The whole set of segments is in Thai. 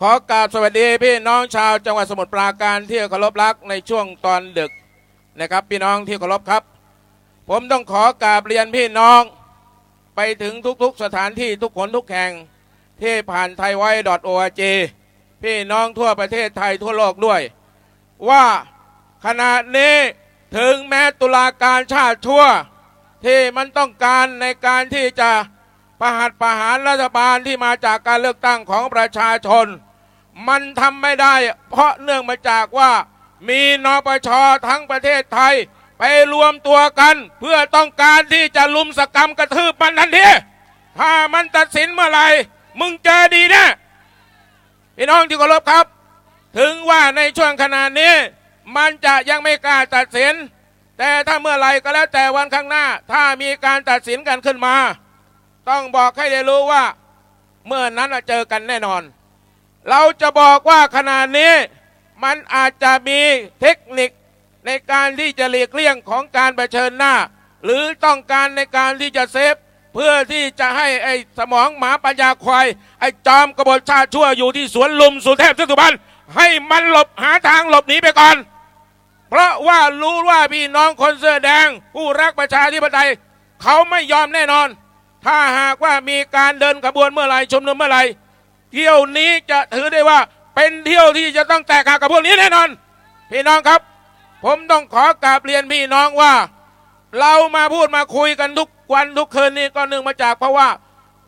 ขอกราบสวัสดีพี่น้องชาวจังหวัดสมุทรปราการที่เคารพรักในช่วงตอนดึกนะครับ พี่น้องที่เคารพครับ ผมต้องขอกราบเรียนพี่น้อง ไปถึงทุกๆสถานที่ทุกคนทุกแห่งที่ผ่านไทยไว้ .org พี่น้องทั่วประเทศไทยทั่วโลกด้วย ว่าขณะนี้ถึงแม้ตุลาการชาติชั่ว ที่มันต้องการในการที่จะ ประหัตประหารรัฐบาลที่มาจากการเลือกตั้งของประชาชน มันทำไม่ได้ เพราะเนื่องมาจากว่ามีนปชทั้งประเทศไทย ไปรวมตัวกัน เพื่อต้องการที่จะลุมสกรรมกระทืบมันทันทีถ้ามันตัดสินเมื่อไหร่มึงเจอดีแนะพี่น้องที่เคารพครับ ถึงว่าในช่วงขณะนี้ มันจะยังไม่กล้าตัดสิน แต่ถ้าเมื่อไหร่ก็แล้วแต่วันข้างหน้า ถ้ามีการตัดสินกันขึ้นมา ต้องบอกให้ได้รู้ว่า เมื่อนั้นเจอกันแน่นอน เราจะบอกว่าขณะนี้มันอาจจะมีเทคนิคในการที่จะหลีกเลี่ยงของการเผชิญหน้า หรือต้องการในการที่จะเซฟ เพื่อที่จะให้ไอ้สมองหมาปัญญาควายไอ้จอมกบฏชาติชั่วอยู่ที่สวนลุมสุเทพสุบันให้มันหลบหาทางหลบหนีไปก่อน เพราะว่ารู้ว่าพี่น้องคนเสื้อแดง ผู้รักประชาธิปไตย เขาไม่ยอมแน่นอน ถ้าหากว่ามีการเดินขบวนเมื่อไหร่ชุมนุมเมื่อไหร่เที่ยวนี้จะถือได้ว่าเป็นเที่ยวที่จะต้องแตกหักกับพวกนี้แน่นอน พี่น้องครับ ผมต้องขอกราบเรียนพี่น้องว่า เรามาพูดมาคุยกันทุกวันทุกคืนนี้ก็เนื่องมาจากเพราะว่า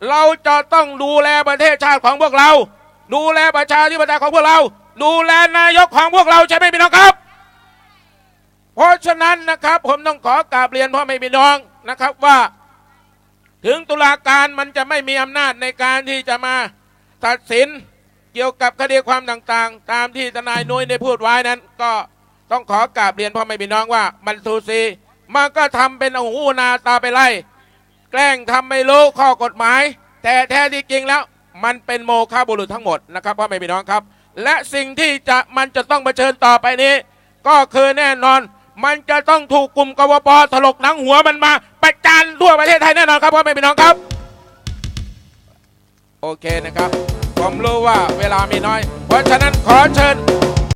เราจะต้องดูแลประเทศชาติของพวกเรา ดูแลประชาธิปไตยของพวกเรา ดูแลนายกของพวกเราใช่ไหมพี่น้องครับ เพราะฉะนั้นนะครับ ผมต้องขอกราบเรียนพ่อแม่พี่น้องนะครับว่า ถึงตุลาการมันจะไม่มีอำนาจในการที่จะมาตัดสินเกี่ยวกับคดีความต่างๆ ตามที่ทนายนุ้ยได้พูดไว้นั้น ก็ต้องขอกราบเรียนพ่อแม่พี่น้องว่าบรรทุซีมันก็ทำเป็นอหูนาตาไปไล่แกล้งทำไม่รู้ข้อกฎหมาย แต่แท้ที่จริงแล้ว มันเป็นโมฆะบุรุษทั้งหมดนะครับพ่อแม่พี่น้องครับ และสิ่งที่จะมันจะต้องเผชิญต่อไปนี้ ก็คือแน่นอน มันจะต้องถูกกลุ่มกวปถลกหนังหัวมันมาประจาน ทั่วประเทศไทยแน่นอนครับพ่อแม่พี่น้องครับ โอเคนะครับ ผมรู้ว่าเวลามีน้อย เพราะฉะนั้นขอเชิญ